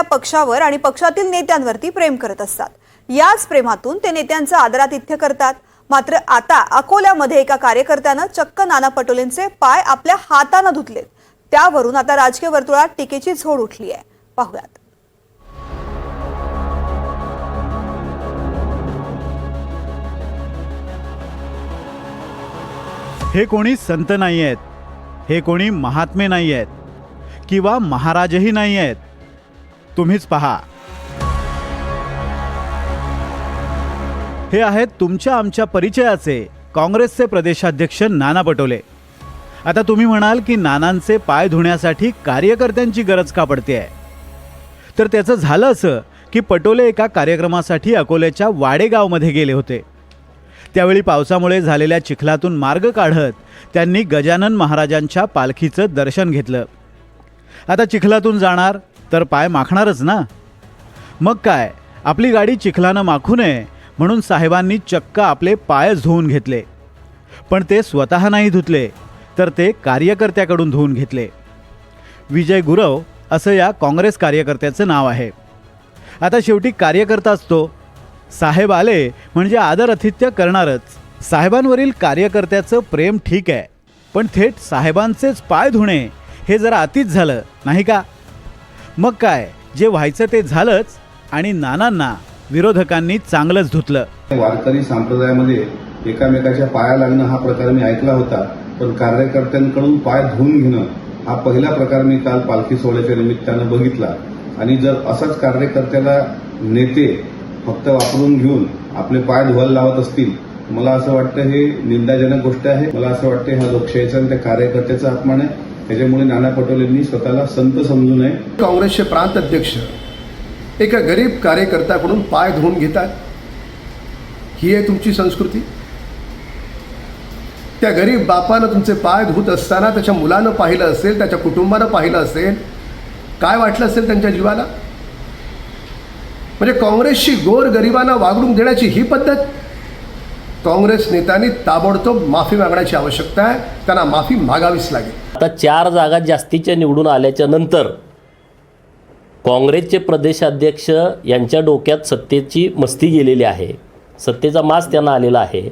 आपल्या पक्षावर आणि पक्षातील नेत्यांवरती प्रेम करत असतात. याच प्रेमातून ते नेत्यांचं आदरातिथ्य करतात. मात्र आता अकोल्यामध्ये एका कार्यकर्त्यानं चक्क नाना पटोलेंचे पाय आपल्या हातानं धुतलेत. त्यावरून आता राजकीय वर्तुळात टीकेची झोड उठली आहे पाहुयात. हे कोणी संत नाही आहेत हे कोणी महात्मे नाही आहेत किंवा महाराजही नाही आहेत तुम्हीच पहा. हे आहेत तुमच्या आमच्या परिचयाचे काँग्रेसचे प्रदेशाध्यक्ष नाना पटोले. आता तुम्ही म्हणाल की नानांचे पाय धुण्यासाठी कार्यकर्त्यांची गरज का पडते आहे तर त्याचं झालं असं की पटोले एका कार्यक्रमासाठी अकोल्याच्या वाडेगावमध्ये गेले होते. त्यावेळी पावसामुळे झालेल्या चिखलातून मार्ग काढत त्यांनी गजानन महाराजांच्या पालखीचं दर्शन घेतलं. आता चिखलातून जाणार तर पाय माखणारच ना? मग काय? आपली गाडी चिखलानं माखू नये म्हणून साहेबांनी चक्क आपले पाय धुवून घेतले. पण ते स्वतः नाही धुतले तर ते कार्यकर्त्याकडून धुवून घेतले. विजय गुरव असं या काँग्रेस कार्यकर्त्याचं नाव आहे. आता शेवटी कार्यकर्ता असतो. साहेब आले म्हणजे आदर आतिथ्य करणारच. साहेबांवरील कार्यकर्त्याचं प्रेम ठीक आहे पण थेट साहेबांचेच पाय धुणे हे जरा अतिच झालं नाही का? मग काय? जे व्हायचं ते झालंच आणि नानांना विरोधकांनी चांगलंच धुतलं. वारकरी संप्रदायामध्ये एकामेकाच्या पाया लागणं हा प्रकार मी ऐकला होता पण कार्यकर्त्यांकडून पाय धुवून घेणं हा पहिला प्रकार मी काल पालखी सोहळ्याच्या निमित्तानं बघितला. आणि जर असाच कार्यकर्त्याला नेते फक्त वापरून घेऊन आपले पाय धुवायला लावत असतील मला असं वाटतं हे निंदाजनक गोष्ट आहे. मला असं वाटतं हा लोकशाहीचा आणि त्या कार्यकर्त्याचा अपमान आहे. त्याच्यामुळे नाना पटोलेंनी स्वतःला संत समजू नये. काँग्रेसचे प्रांत अध्यक्ष एका गरीब कार्यकर्त्याकडून पाय धुवून घेतात. ही आहे तुमची संस्कृती? त्या गरीब बापानं तुमचे पाय धुत असताना त्याच्या मुलानं पाहिलं असेल त्याच्या कुटुंबानं पाहिलं असेल काय वाटलं असेल त्यांच्या जीवाला? म्हणजे काँग्रेसची गोर गरिबांना वागणूक देण्याची ही पद्धत? काँग्रेस नेत्यांनी ताबडतोब माफी मागण्याची आवश्यकता आहे त्यांना माफी मागावीच लागेल. आता चार जागा जास्तीच्या निवडून आल्याच्यानंतर काँग्रेसचे प्रदेशाध्यक्ष यांच्या डोक्यात सत्तेची मस्ती गेलेली आहे. सत्तेचा मास त्यांना आलेला आहे.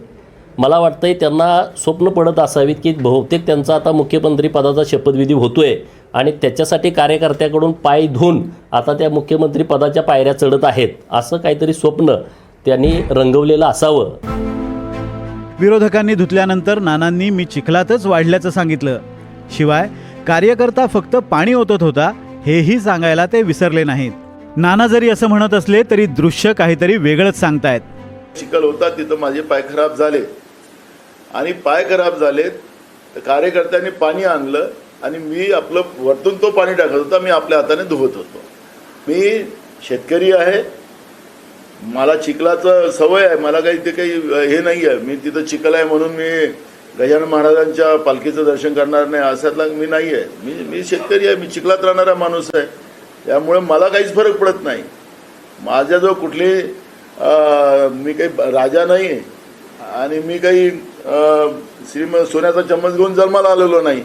मला वाटतंय त्यांना स्वप्न पडत असावीत की बहुतेक त्यांचा आता मुख्यमंत्री पदाचा शपथविधी होतोय आणि त्याच्यासाठी कार्यकर्त्याकडून पाय धुवून आता त्या मुख्यमंत्री पदाच्या पायऱ्या चढत आहेत. असं काहीतरी स्वप्न त्यांनी रंगवलेलं असावं. विरोधकांनी धुतल्यानंतर नानांनी मी चिखलातच वाढल्याचं सांगितलं. शिवाय कार्यकर्ता फक्त पाणी ओतत होता हेही सांगायला ते विसरले नाहीत. नाना जरी असं म्हणत असले तरी दृश्य काहीतरी वेगळंच सांगतायत. चिखल होता तिथं माझे पाय खराब झाले. आणि पाय खराब झाले तर कार्यकर्त्यांनी पाणी आणलं आणि मी आपलं वरतून तो पाणी टाकत होता मी आपल्या हाताने धुवत होतो. मी शेतकरी आहे मला चिखलाचं सवय आहे मला काही ते काही हे नाही आहे मी तिथं चिखल आहे म्हणून मी गजानन महाराजांच्या पालखीचं दर्शन करणार नाही अशातला मी नाही आहे मी मी शेतकरी आहे मी चिखलात राहणारा माणूस आहे. त्यामुळे मला काहीच फरक पडत नाही. माझ्याजवळ कुठली मी काही राजा नाही आहे आणि मी काही श्रीम श्रीमंत सोन्याचा चम्मच घेऊन जन्माला आलेलो नाही.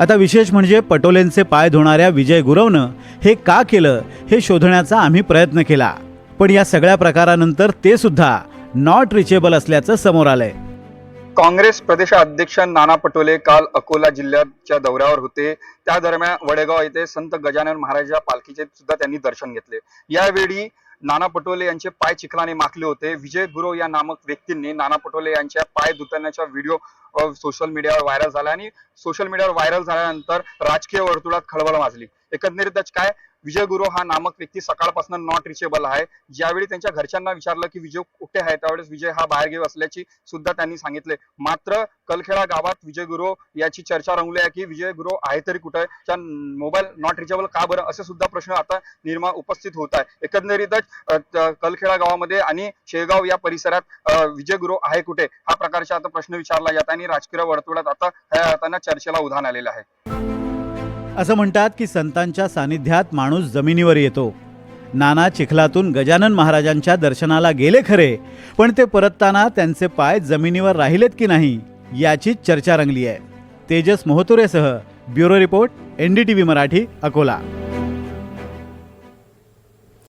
आता विशेष म्हणजे पटोलेंचे पाय धुणाऱ्या विजय गुरवनं हे का केलं हे शोधण्याचा आम्ही प्रयत्न केला. पण या सगळ्या प्रकारानंतर ते सुद्धा नॉट रिचेबल असल्याचं समोर आलंय. काँग्रेस प्रदेशाध्यक्ष नाना पटोले काल अकोला जिल्ह्याच्या दौऱ्यावर होते. त्या दरम्यान वडेगाव येथे संत गजानन महाराजा पालखीचे सुद्धा त्यांनी दर्शन घेतले. यावेळी नाना पटोले यांचे पाय चिखलाने माखले होते. विजय गुरव या नामक व्यक्तींनी नाना पटोले यांच्या पाय धुतण्याचा व्हिडिओ सोशल मीडियावर व्हायरल झाला आणि सोशल मीडियावर व्हायरल झाल्यानंतर राजकीय वर्तुळात खळबळ माजली. एकंदरीतच काय? विजय गुरु हा नामक व्यक्ती सकाळपासून नॉट रिचेबल आहे. ज्यावेळी त्यांच्या घरच्यांना विचारलं की विजय कुठे आहे त्यावेळेस विजय हा बाहेर गेव असल्याची सुद्धा त्यांनी सांगितले. मात्र कलखेडा गावात विजय गुरु याची चर्चा रंगली आहे की विजय गुरु आहे तरी कुठे? त्या मोबाईल नॉट रिचेबल का बरं? असे सुद्धा प्रश्न आता निर्माण उपस्थित होत आहे. एकंदरीतच कलखेडा गावामध्ये आणि शेगाव या परिसरात विजय गुरु आहे कुठे? हा प्रकारचा आता प्रश्न विचारला जात आणि राजकीय वर्तुळात आता ह्या अर्थानं चर्चेला उधाण आलेलं आहे. असं म्हणतात की संतांच्या सानिध्यात माणूस जमिनीवर येतो. नाना चिखलातून गजानन महाराजांच्या दर्शनाला गेले खरे पण ते परतताना त्यांचे पाय जमिनीवर राहिलेत की नाही याची चर्चा रंगली आहे Tejas मोहतुरेसह bureau report N D T V Marathi Akola.